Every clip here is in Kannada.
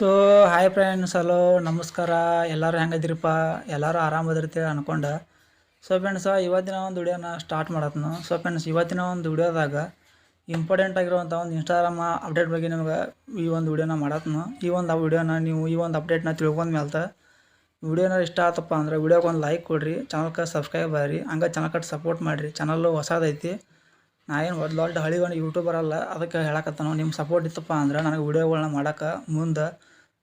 ಸೊ ಹಾಯ್ ಫ್ರೆಂಡ್ಸ್ ಹಲೋ ನಮಸ್ಕಾರ. ಎಲ್ಲರೂ ಹೆಂಗದಿರಪ್ಪ? ಎಲ್ಲರೂ ಆರಾಮದಿರ್ತೀವಿ ಅನ್ಕೊಂಡೆ. ಸೊ ಫ್ರೆಂಡ್ಸ್ ಇವತ್ತಿನ ಒಂದು ವಿಡಿಯೋನ ಸ್ಟಾರ್ಟ್ ಮಾಡತ್ನು. ಸೊ ಫ್ರೆಂಡ್ಸ್ ಇವತ್ತಿನ ಒಂದು ವಿಡಿಯೋದಾಗ ಇಂಪಾರ್ಟೆಂಟ್ ಆಗಿರುವಂಥ ಒಂದು ಇನ್ಸ್ಟಾಗ್ರಾಮ ಅಪ್ಡೇಟ್ ಬಗ್ಗೆ ನಿಮ್ಗೆ ಈ ಒಂದು ವಿಡಿಯೋನ ಮಾಡತ್ನು. ಈ ಒಂದು ವಿಡಿಯೋನ ನೀವು ಈ ಒಂದು ಅಪ್ಡೇಟ್ನ ತಿಳ್ಕೊಂಡ ಮೇಲೆ ವಿಡಿಯೋನ ಇಷ್ಟ ಆತಪ್ಪ ಅಂದ್ರೆ ವಿಡಿಯೋಗೆ ಒಂದು ಲೈಕ್ ಕೊಡ್ರಿ ಚಾನಲ್ಗೆ ಸಬ್ಸ್ಕ್ರೈಬ್ ಆಗಿರಿ, ಹಂಗೆ ಚಾನಲ್ ಕಟ್ ಸಪೋರ್ಟ್ ಮಾಡಿರಿ. ಚಾನಲ್ಲು ಹೊಸದೈತಿ. ನಾ ಏನು ದೊಡ್ಡ ಹಳಿಗೊಂಡು ಯೂಟ್ಯೂಬರ್ ಅಲ್ಲ, ಅದಕ್ಕೆ ಹೇಳಕತ್ತಾನು ನಿಮ್ಮ ಸಪೋರ್ಟ್ ಇತ್ತಪ್ಪ ಅಂದ್ರೆ ನನಗೆ ವಿಡಿಯೋಗಳನ್ನ ಮಾಡೋಕೆ ಮುಂದೆ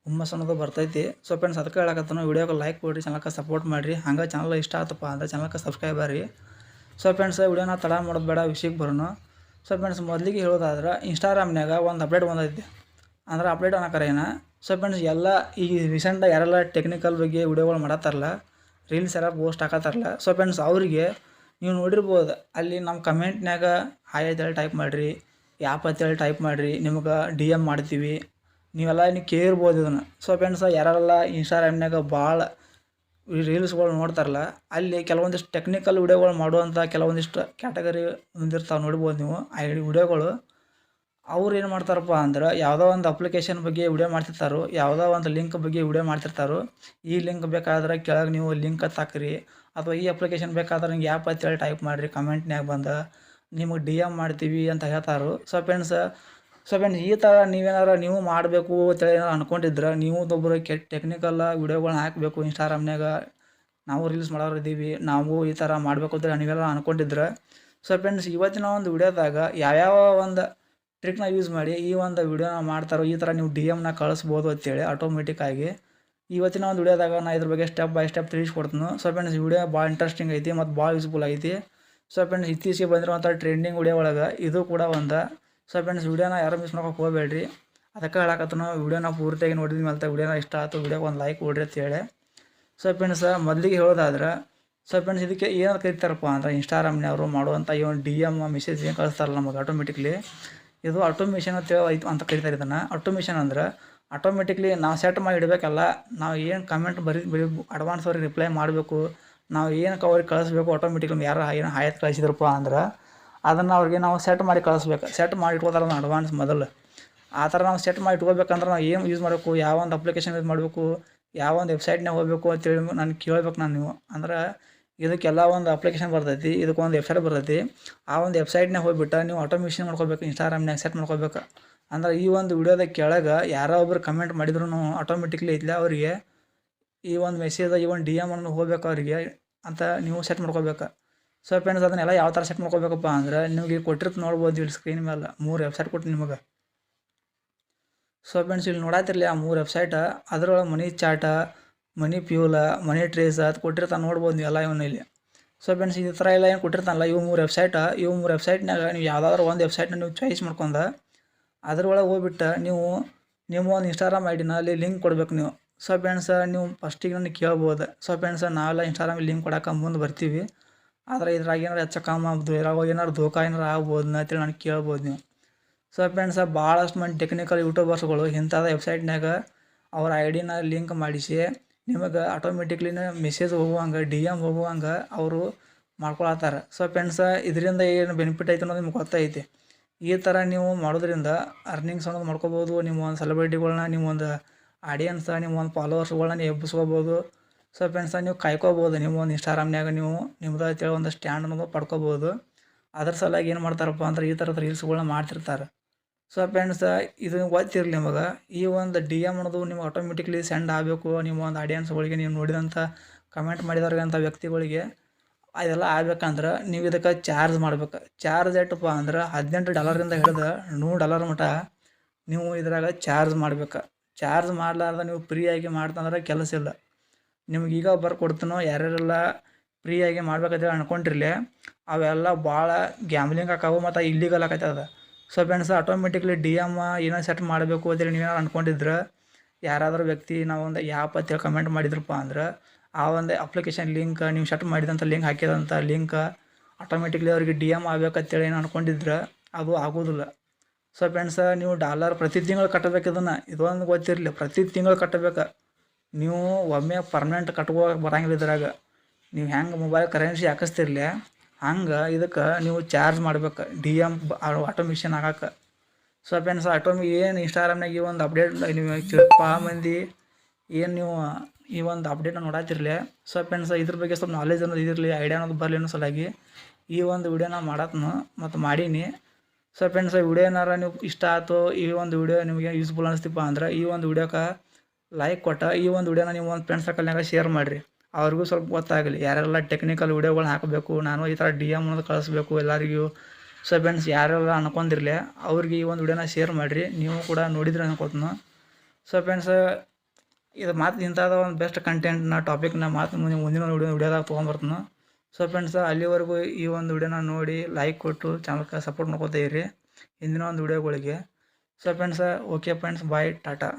ಹುಮ್ಮಸ್ ಅನ್ನೋದು ಬರ್ತೈತಿ. ಸೊ ಫ್ರೆಂಡ್ಸ್ ಅದಕ್ಕೆ ಹೇಳಕತ್ತಾನು ವೀಡಿಯೋಗೆ ಲೈಕ್ ಕೊಡಿರಿ ಚಾನಲ್ಗೆ ಸಪೋರ್ಟ್ ಮಾಡಿರಿ. ಹಂಗೆ ಚಾನಲ್ ಇಷ್ಟ ಆತಪ್ಪ ಅಂದರೆ ಚಾನಲ್ಗೆ ಸಬ್ಸ್ಕ್ರೈಬ್ ಬರ್ರಿ ಸೊ ಫ್ರೆಂಡ್ಸ್ ವಿಡಿಯೋನ ತಡ ಮಾಡೋದು ಬೇಡ ವಿಷಯಕ್ಕೆ ಬರೋನು ಸೊ ಫ್ರೆಂಡ್ಸ್ ಮೊದಲಿಗೆ ಹೇಳೋದಾದ್ರೆ ಇನ್ಸ್ಟಾಗ್ರಾಮ್ನಾಗ ಒಂದು ಅಪ್ಡೇಟ್ ಬಂದೈತಿ. ಅಂದ್ರೆ ಅಪ್ಡೇಟ್ ಅನ್ನೋಕರ ಏನ? ಸೊ ಫ್ರೆಂಡ್ಸ್ ಎಲ್ಲ ಈ ರೀಸೆಂಟಾಗಿ ಯಾರೆಲ್ಲ ಟೆಕ್ನಿಕಲ್ ಬಗ್ಗೆ ವಿಡಿಯೋಗಳು ಮಾಡತ್ತಾರಲ್ಲ ರೀಲ್ಸ್ ಎಲ್ಲ ಪೋಸ್ಟ್ ಹಾಕತ್ತಾರಲ್ಲ ಸೊ ಫ್ರೆಂಡ್ಸ್ ಅವರಿಗೆ ನೀವು ನೋಡಿರ್ಬೋದು, ಅಲ್ಲಿ ನಮ್ಮ ಕಮೆಂಟ್ನಾಗ ಹಾಯ್ ಅಂತೇಳಿ ಟೈಪ್ ಮಾಡಿರಿ ಯಾಪ್ ಅಂತೇಳಿ ಟೈಪ್ ಮಾಡಿರಿ, ನಿಮ್ಗೆ ಡಿ ಎಂ ಮಾಡ್ತೀವಿ. ನೀವೆಲ್ಲ ನೀವು ಕೇಳಿರ್ಬೋದು ಇದನ್ನು. ಸೊ ಫ್ರೆಂಡ್ಸ್ ಯಾರೆಲ್ಲ ಇನ್ಸ್ಟಾಗ್ರಾಮ್ನಾಗ ಭಾಳ ರೀಲ್ಸ್ಗಳು ನೋಡ್ತಾರಲ್ಲ, ಅಲ್ಲಿ ಕೆಲವೊಂದಿಷ್ಟು ಟೆಕ್ನಿಕಲ್ ವಿಡಿಯೋಗಳು ಮಾಡುವಂಥ ಕೆಲವೊಂದಿಷ್ಟು ಕ್ಯಾಟಗರಿ ಹೊಂದಿರ್ತಾವೆ ನೋಡ್ಬೋದು ನೀವು. ಆ ವಿಡಿಯೋಗಳು ಅವ್ರು ಏನು ಮಾಡ್ತಾರಪ್ಪ ಅಂದ್ರೆ ಯಾವುದೋ ಒಂದು ಅಪ್ಲಿಕೇಶನ್ ಬಗ್ಗೆ ವಿಡಿಯೋ ಮಾಡ್ತಿರ್ತಾರೋ, ಯಾವುದೋ ಒಂದು ಲಿಂಕ್ ಬಗ್ಗೆ ವಿಡಿಯೋ ಮಾಡ್ತಿರ್ತಾರೋ. ಈ ಲಿಂಕ್ ಬೇಕಾದ್ರೆ ಕೆಳಗೆ ನೀವು ಲಿಂಕ್ ಹಾಕ್ರಿ ಅಥವಾ ಈ ಅಪ್ಲಿಕೇಶನ್ ಬೇಕಾದ್ರೆ ನಿಮ್ಗೆ ಆ್ಯಪ್ ಅಂತೇಳಿ ಟೈಪ್ ಮಾಡಿರಿ ಕಮೆಂಟ್ನ್ಯಾಗ ಬಂದು. ನಿಮಗೆ ಡಿ ಎಂ ಮಾಡ್ತೀವಿ ಅಂತ ಹೇಳ್ತಾರೋ. ಸೊ ಫ್ರೆಂಡ್ಸ್ ಸೊ ಫ್ರೆಂಡ್ಸ್ ಈ ಥರ ನೀವೇನಾರ ನೀವು ಮಾಡಬೇಕು ಅಂತೇಳಿ ಏನಾರು ಅಂದ್ಕೊಂಡಿದ್ರೆ ನೀವು ಒಬ್ಬರು ಕೆ ಟೆಕ್ನಿಕಲ್ಲ ವೀಡಿಯೋಗಳನ್ನ ಹಾಕಬೇಕು ಇನ್ಸ್ಟಾಗ್ರಾಮ್ನಾಗ ನಾವು ರೀಲ್ಸ್ ಮಾಡೋರು ಇದ್ದೀವಿ ನಾವು ಈ ಥರ ಮಾಡಬೇಕು ಅಂತ ನೀವೆಲ್ಲ ಅಂದ್ಕೊಂಡಿದ್ರೆ ಸೊ ಫ್ರೆಂಡ್ಸ್ ಇವತ್ತಿನ ಒಂದು ವಿಡಿಯೋದಾಗ ಯಾವ್ಯಾವ ಒಂದು ಟ್ರಿಕ್ನ ಯೂಸ್ ಮಾಡಿ ಈ ಒಂದು ವಿಡಿಯೋನ ಮಾಡ್ತಾರೋ ಈ ಥರ ನೀವು ಡಿ ಎಮ್ನ ಕಳಿಸ್ಬೋದು ಅಂತೇಳಿ ಆಟೋಮೆಟಿಕ್ಕಾಗಿ ಇವತ್ತಿನ ಒಂದು ವಿಡಿಯೋದಾಗ ನಾ ಇದ್ರ ಬಗ್ಗೆ ಸ್ಟೆಪ್ ಬೈ ಸ್ಟೆಪ್ ತಿಳಿಸ್ಕೊಡ್ತೀನಿ. ಸೊ ಫ್ರೆಂಡ್ಸ್ ವಿಡಿಯೋ ಭಾಳ ಇಂಟ್ರೆಸ್ಟಿಂಗ್ ಐತಿ ಮತ್ತು ಭಾಳ ಯೂಸ್ಫುಲ್ ಐತಿ. ಸೊ ಫ್ರೆಂಡ್ಸ್ ಇತ್ತೀಚೆಗೆ ಬಂದಿರುವಂಥ ಟ್ರೆಂಡಿಂಗ್ ವಿಡಿಯೋ ಒಳಗೆ ಇದು ಕೂಡ ಒಂದು ಸೊ ಫ್ರೆಂಡ್ಸ್ ವಿಡಿಯೋನ ಯಾರು ಮಿಸ್ ಮಾಡೋಕೆ ಹೋಗಬೇಡ್ರಿ. ಅದಕ್ಕೆ ಹೇಳಕತ್ತನು ವಿಡಿಯೋನ ಪೂರ್ತಿಯಾಗಿ ನೋಡಿದ ಮೇಲೆ ವೀಡಿಯೋನ ಇಷ್ಟ ಆಯ್ತು ವಿಡಿಯೋಗೆ ಒಂದು ಲೈಕ್ ಕೊಡ್ರಿ ಅಂತೇಳಿ ಸೊ ಫ್ರೆಂಡ್ಸ್ ಮೊದಲಿಗೆ ಹೇಳೋದಾದ್ರೆ ಸೊ ಫ್ರೆಂಡ್ಸ್ ಇದಕ್ಕೆ ಏನು ಕರಿತಾರಪ್ಪ ಅಂದ್ರೆ ಇನ್ಸ್ಟಾಗ್ರಾಮ್ನವರು ಮಾಡುವಂಥ ಈ ಒಂದು ಡಿ ಎಂ ಮೆಸೇಜ್ ಏನು ಕಳಿಸ್ತಾರಲ್ಲ ನಮಗೆ ಆಟೋಮೆಟಿಕ್ಲಿ ಇದು ಆಟೋಮೇಷನ್ ಅಂತ ಹೇಳಿ ಅಂತ ಕರಿತಾರೆ ಇದನ್ನು. ಆಟೋಮೇಷನ್ ಅಂದ್ರೆ ಆಟೋಮೆಟಿಕ್ಲಿ ನಾವು ಸೆಟ್ ಮಾಡಿ ಇಡಬೇಕಲ್ಲ, ನಾವು ಏನು ಕಮೆಂಟ್ ಬರಿ, ಬರೀ ಅಡ್ವಾನ್ಸ್ ಅವ್ರಿಗೆ ರಿಪ್ಲೈ ಮಾಡಬೇಕು, ನಾವು ಏನಕ್ಕೆ ಅವ್ರಿಗೆ ಕಳಿಸ್ಬೇಕು ಆಟೋಮೆಟಿಕ್ಲಿ ಯಾರು ಏನು ಹಾಯತ್ ಕಳಿಸಿದ್ರಪ್ಪ ಅಂದ್ರೆ ಅದನ್ನು ಅವ್ರಿಗೆ ನಾವು ಸೆಟ್ ಮಾಡಿ ಕಳಿಸ್ಬೇಕು. ಸೆಟ್ ಮಾಡಿ ಇಟ್ಕೋತಾರಲ್ಲ ಅಡ್ವಾನ್ಸ್ ಮೊದಲು. ಆ ಥರ ನಾವು ಸೆಟ್ ಮಾಡಿ ಇಟ್ಕೋಬೇಕಂದ್ರೆ ನಾವು ಏನು ಯೂಸ್ ಮಾಡಬೇಕು ಯಾವ ಒಂದು ಅಪ್ಲಿಕೇಶನ್ ಯೂಸ್ ಮಾಡಬೇಕು ಯಾವ ಒಂದು ವೆಬ್ಸೈಟ್ನಾಗ ಹೋಗಬೇಕು ಅಂತೇಳಿ ನಾನು ಕೇಳ್ಬೇಕು ನಾನು ನೀವು. ಅಂದ್ರೆ ಇದಕ್ಕೆಲ್ಲ ಒಂದು ಅಪ್ಲಿಕೇಶನ್ ಬರ್ತೈತಿ ಇದಕ್ಕೊಂದು ವೆಬ್ಸೈಟ್ ಬರ್ತೈತಿ. ಆ ಒಂದು ವೆಬ್ಸೈಟ್ನಾಗ ಹೋಗಿಬಿಟ್ಟು ನೀವು ಆಟೋಮೇಷನ್ ಮಾಡ್ಕೋಬೇಕು ಇನ್ಸ್ಟಾಗ್ರಾಮ್ನಾಗ ಸೆಟ್ ಮಾಡ್ಕೋಬೇಕು. ಅಂದ್ರೆ ಈ ಒಂದು ವಿಡಿಯೋದ ಕೆಳಗೆ ಯಾರೋ ಒಬ್ರು ಕಮೆಂಟ್ ಮಾಡಿದ್ರು ಆಟೋಮೆಟಿಕ್ಲಿ ಐತಿಲ್ಲ ಅವರಿಗೆ ಈ ಒಂದು ಮೆಸೇಜ್ ಈ ಒಂದು ಡಿ ಎಂ ಅನ್ನು ಹೋಗ್ಬೇಕು ಅವರಿಗೆ ಅಂತ ನೀವು ಸೆಟ್ ಮಾಡ್ಕೋಬೇಕು. ಸೊ ಫ್ರೆಂಡ್ಸ್ ಅದನ್ನೆಲ್ಲ ಯಾವ ಥರ ಸೆಟ್ ಮಾಡ್ಕೋಬೇಕಪ್ಪ ಅಂದ್ರೆ ನಿಮಗೆ ಕೊಟ್ಟಿರ್ತ ನೋಡ್ಬೋದು ಇಲ್ಲಿ ಸ್ಕ್ರೀನ್ ಮೇಲೆ. ಮೂರು ವೆಬ್ಸೈಟ್ ಕೊಟ್ಟು ನಿಮಗೆ. ಸೊ ಫ್ರೆಂಡ್ಸ್ ಇಲ್ಲಿ ನೋಡಾತಿರ್ಲಿ ಆ ಮೂರು ವೆಬ್ಸೈಟ ಅದರೊಳಗೆ ಮನಿ ಚಾಟ, ಮನಿ ಪ್ಯೂಲ ಮನಿ ಟ್ರೇಸ್ ಅದು ಕೊಟ್ಟಿರ್ತಾನೆ ನೋಡ್ಬೋದು ನೀವು ಎಲ್ಲ ಇವನ್ನ ಇಲ್ಲಿ. ಸೊ ಫ್ರೆಂಡ್ಸ್ ಈ ಥರ ಎಲ್ಲ ಏನು ಕೊಟ್ಟಿರ್ತಾನಲ್ಲ ಇವು ಮೂರು ವೆಬ್ಸೈಟ ಇವು ಮೂರು ವೆಬ್ಸೈಟ್ನಾಗ ನೀವು ಯಾವುದಾದ್ರೂ ಒಂದು ವೆಬ್ಸೈಟ್ನ ನೀವು ಚಾಯ್ಸ್ ಮಾಡ್ಕೊಂಡು ಅದ್ರೊಳಗೆ ಹೋಗ್ಬಿಟ್ಟು ನೀವು ನಿಮ್ಮ ಒಂದು ಇನ್ಸ್ಟಾಗ್ರಾಮ್ ಐ ಡಿನ ಅಲ್ಲಿ ಲಿಂಕ್ ಕೊಡ್ಬೇಕು ನೀವು. ಸೊ ಫ್ರೆಂಡ್ಸ್ ನೀವು ಫಸ್ಟಿಗೆ ನನಗೆ ಕೇಳ್ಬೋದು. ಸೊ ಫ್ರೆಂಡ್ಸ್ ನಾವೆಲ್ಲ ಇನ್ಸ್ಟಾಗ್ರಾಮಿಗೆ ಲಿಂಕ್ ಕೊಡೋಕೆ ಮುಂದೆ ಬರ್ತೀವಿ. ಆದರೆ ಇದ್ರಾಗ ಏನಾರು ಹೆಚ್ಚು ಕಮ್ಮಿ ಆಗ್ಬೋದು, ಇದ್ರಾಗ ಏನಾರು ದೋಖ ಏನಾರು ಆಗ್ಬೋದು ಅಂತೇಳಿ ನಾನು ಕೇಳ್ಬೋದು ನೀವು. ಸೊ ಫ್ರೆಂಡ್ಸ್ ಭಾಳಷ್ಟು ಮಂದಿ ಟೆಕ್ನಿಕಲ್ ಯೂಟ್ಯೂಬರ್ಸ್ಗಳು ಇಂಥದ ವೆಬ್ಸೈಟ್ನಾಗ ಅವ್ರ ಐ ಡಿನ ಲಿಂಕ್ ಮಾಡಿಸಿ, ನಿಮಗೆ ಆಟೋಮೆಟಿಕ್ಲಿನ ಮೆಸೇಜ್ ಹೋಗುವಂಗೆ ಡಿ ಎಂ ಹೋಗುವಂಗೆ ಅವರು ಮಾಡ್ಕೊಳತ್ತಾರ. ಸೊ ಫ್ರೆಂಡ್ಸ ಇದರಿಂದ ಏನು ಬೆನಿಫಿಟ್ ಐತೆ ಅನ್ನೋದು ನಿಮ್ಗೆ ಗೊತ್ತೈತಿ. ಈ ಥರ ನೀವು ಮಾಡೋದ್ರಿಂದ ಅರ್ನಿಂಗ್ಸ್ ಅನ್ನೋದು ಮಾಡ್ಕೋಬೋದು ನಿಮ್ಮ ಒಂದು ಸೆಲೆಬ್ರಿಟಿಗಳ್ನ ನಿಮ್ಮ ಒಂದು ಆಡಿಯನ್ಸ ನಿಮ್ಮ ಒಂದು ಫಾಲೋವರ್ಸ್ಗಳನ್ನ ಎಬ್ಬಿಸ್ಕೋಬೋದು. ಸೊ ಫ್ರೆಂಡ್ಸ ನೀವು ಕಾಯ್ಕೋಬೋದು. ನಿಮ್ಮ ಒಂದು ಇನ್ಸ್ಟಾಗ್ರಾಮ್ನಾಗ ನೀವು ನಿಮ್ದು ಅಂತೇಳಿ ಒಂದು ಸ್ಟ್ಯಾಂಡ್ ಅನ್ನೋದು ಪಡ್ಕೋಬೋದು. ಅದ್ರ ಸಲುವಾಗಿ ಏನು ಮಾಡ್ತಾರಪ್ಪ ಅಂದ್ರೆ ಈ ಥರದ ರೀಲ್ಸ್ಗಳನ್ನ ಮಾಡ್ತಿರ್ತಾರೆ. ಸೊ ಫ್ರೆಂಡ್ಸ್ ಇದು ಗೊತ್ತಿರಲಿ ನಿಮಗೆ. ಈ ಒಂದು ಡಿ ಎಂ ಅನ್ನೋದು ನಿಮ್ಗೆ ಆಟೋಮೆಟಿಕ್ಲಿ ಸೆಂಡ್ ಆಗಬೇಕು. ನಿಮ್ಮ ಒಂದು ಆಡಿಯನ್ಸ್ಗಳಿಗೆ ನೀವು ನೋಡಿದಂಥ ಕಮೆಂಟ್ ಮಾಡಿದವ್ರಿಗೆ ಅಂಥ ವ್ಯಕ್ತಿಗಳಿಗೆ ಅದೆಲ್ಲ ಆಗ್ಬೇಕಂದ್ರೆ ನೀವು ಇದಕ್ಕೆ ಚಾರ್ಜ್ ಮಾಡ್ಬೇಕು. ಚಾರ್ಜ್ ಎಟ್ಟಪ್ಪ ಅಂದ್ರೆ ಹದಿನೆಂಟು ಡಾಲರಿಂದ ಹಿಡಿದು ನೂರು ಡಾಲರ್ ಮಟ ನೀವು ಇದ್ರಾಗ ಚಾರ್ಜ್ ಮಾಡ್ಬೇಕು. ಚಾರ್ಜ್ ಮಾಡಲಾರ್ದ ನೀವು ಫ್ರೀಯಾಗಿ ಮಾಡ್ತಂದ್ರೆ ಕೆಲಸ ಇಲ್ಲ. ನಿಮ್ಗೆ ಈಗ ಬರ್ಕೊಡ್ತೀನೋ ಯಾರ್ಯಾರೆಲ್ಲ ಫ್ರೀಯಾಗಿ ಮಾಡ್ಬೇಕಂತೇಳಿ ಅನ್ಕೊಂಡಿರ್ಲಿ, ಅವೆಲ್ಲ ಭಾಳ ಗ್ಯಾಮ್ಲಿಂಗ್ ಆಕಾವು ಮತ್ತು illegal ಆಕೈತದ so friends automatically D M ಏನೋ ಸೆಟ್ ಮಾಡಬೇಕು ಅಂತೇಳಿ ನೀವೇನಾರು ಅಂದ್ಕೊಂಡಿದ್ರೆ ಯಾರಾದರೂ ವ್ಯಕ್ತಿ ನಾವೊಂದು ಯಾಪ್ ಯಾಪ್ ಅಂತೇಳಿ ಕಮೆಂಟ್ ಮಾಡಿದ್ರಪ್ಪ ಅಂದ್ರೆ, ಆ ಒಂದು ಅಪ್ಲಿಕೇಶನ್ ಲಿಂಕ್ ನೀವು ಸೆಟ್ ಮಾಡಿದಂಥ ಲಿಂಕ್ ಹಾಕಿದಂಥ ಲಿಂಕ್ ಆಟೋಮೆಟಿಕ್ಲಿ ಅವ್ರಿಗೆ ಡಿ ಎಂ ಆಗ್ಬೇಕಂತೇಳಿ ಏನು ಅಂದ್ಕೊಂಡಿದ್ರೆ ಅದು ಆಗೋದಿಲ್ಲ. ಸೊ ಫ್ರೆಂಡ್ಸ ನೀವು ಡಾಲರ್ ಪ್ರತಿ ತಿಂಗಳು ಕಟ್ಟಬೇಕು ಇದನ್ನು, ಇದೊಂದು ಗೊತ್ತಿರಲಿ, ಪ್ರತಿ ತಿಂಗಳು ಕಟ್ಟಬೇಕು ನೀವು ಒಮ್ಮೆ ಪರ್ಮನೆಂಟ್ ಕಟ್ಕೋ ಬರಂಗಿಲ್ಲ ಇದ್ರಾಗ. ನೀವು ಹೆಂಗೆ ಮೊಬೈಲ್ ಕರೆನ್ಸಿ ಹಾಕಿಸ್ತಿರ್ಲಿ, ಹಂಗೆ ಇದಕ್ಕೆ ನೀವು ಚಾರ್ಜ್ ಮಾಡ್ಬೇಕು. ಡಿ ಎಂ ಆಟೋಮೇಷನ್ ಆಗಕ್ಕೆ ಏನು ಸರ್ ಆಟೋಮಿ ಏನು ಇನ್ಸ್ಟಾಗ್ರಾಮ್ನಾಗ ಈ ಒಂದು ಅಪ್ಡೇಟ್ ನೀವು ಭಾಳ ಮಂದಿ ಏನು ನೀವು ಈ ಒಂದು ಅಪ್ಡೇಟ್ನ ನೋಡತ್ತಿರಲಿ ಏನು ಫ್ರೆಂಡ್ಸ್ ಇದ್ರ ಬಗ್ಗೆ ಸ್ವಲ್ಪ ನಾಲೆಜ್ ಅನ್ನೋದು ಇದಿರಲಿ ಐಡಿಯಾ ಅನ್ನೋದು ಬರಲಿ ಅನ್ನೋ ಸಲುವಾಗಿ ಈ ಒಂದು ವಿಡಿಯೋನ ಮಾಡತ್ನು ಮತ್ತು ಮಾಡೀನಿ. ಸೊ ಫ್ರೆಂಡ್ಸ್ ಸರ್ ವಿಡಿಯೋ ಏನಾರ ನೀವು ಇಷ್ಟ ಆಯ್ತು ಈ ಒಂದು ವಿಡಿಯೋ ನಿಮಗೆ ಯೂಸ್ಫುಲ್ ಅನಿಸ್ತಿಪ್ಪ ಅಂದ್ರೆ ಈ ಒಂದು ವಿಡಿಯೋಕ್ಕೆ ಲೈಕ್ ಕೊಟ್ಟ ಈ ಒಂದು ವಿಡಿಯೋನ ನೀವು ಒಂದು ಫ್ರೆಂಡ್ ಸರ್ಕಲ್ನಾಗ ಶೇರ್ ಮಾಡಿರಿ. ಅವ್ರಿಗೂ ಸ್ವಲ್ಪ ಗೊತ್ತಾಗಲಿ. ಯಾರೆಲ್ಲ ಟೆಕ್ನಿಕಲ್ ವಿಡಿಯೋಗಳು ಹಾಕಬೇಕು, ನಾನು ಈ ಥರ ಡಿ ಎಂ ಅನ್ನೋದು ಕಳಿಸ್ಬೇಕು, ಎಲ್ಲರಿಗೂ ಸೊ ಫ್ರೆಂಡ್ಸ್ ಯಾರೆಲ್ಲ ಅನ್ಕೊಂಡಿರಲಿ, ಅವ್ರಿಗೆ ಈ ಒಂದು ವಿಡಿಯೋನ ಶೇರ್ ಮಾಡಿರಿ. ನೀವು ಕೂಡ ನೋಡಿದ್ರೆ ಅನ್ಕೊತನು ಸೊ ಫ್ರೆಂಡ್ಸ್ ಇದು ಮಾತು ಇಂಥದ್ದು ಒಂದು ಬೆಸ್ಟ್ ಕಂಟೆಂಟ್ನ ಟಾಪಿಕ್ನ ಮಾತು ಮುಂದೆ ಮುಂದಿನ ವಿಡಿಯೋ ವಿಡಿಯೋದಾಗ ತೊಗೊಂಬರ್ತೀನಿ. ಸೊ ಫ್ರೆಂಡ್ಸ್ ಅಲ್ಲಿವರೆಗೂ ಈ ಒಂದು ವಿಡಿಯೋನ ನೋಡಿ ಲೈಕ್ ಕೊಟ್ಟು ಚಾನಲ್ಗೆ ಸಪೋರ್ಟ್ ಮಾಡ್ಕೊತಾ ಇರಿ. ಹಿಂದಿನ ಒಂದು ವಿಡಿಯೋಗಳಿಗೆ. So friends okay friends bye tata.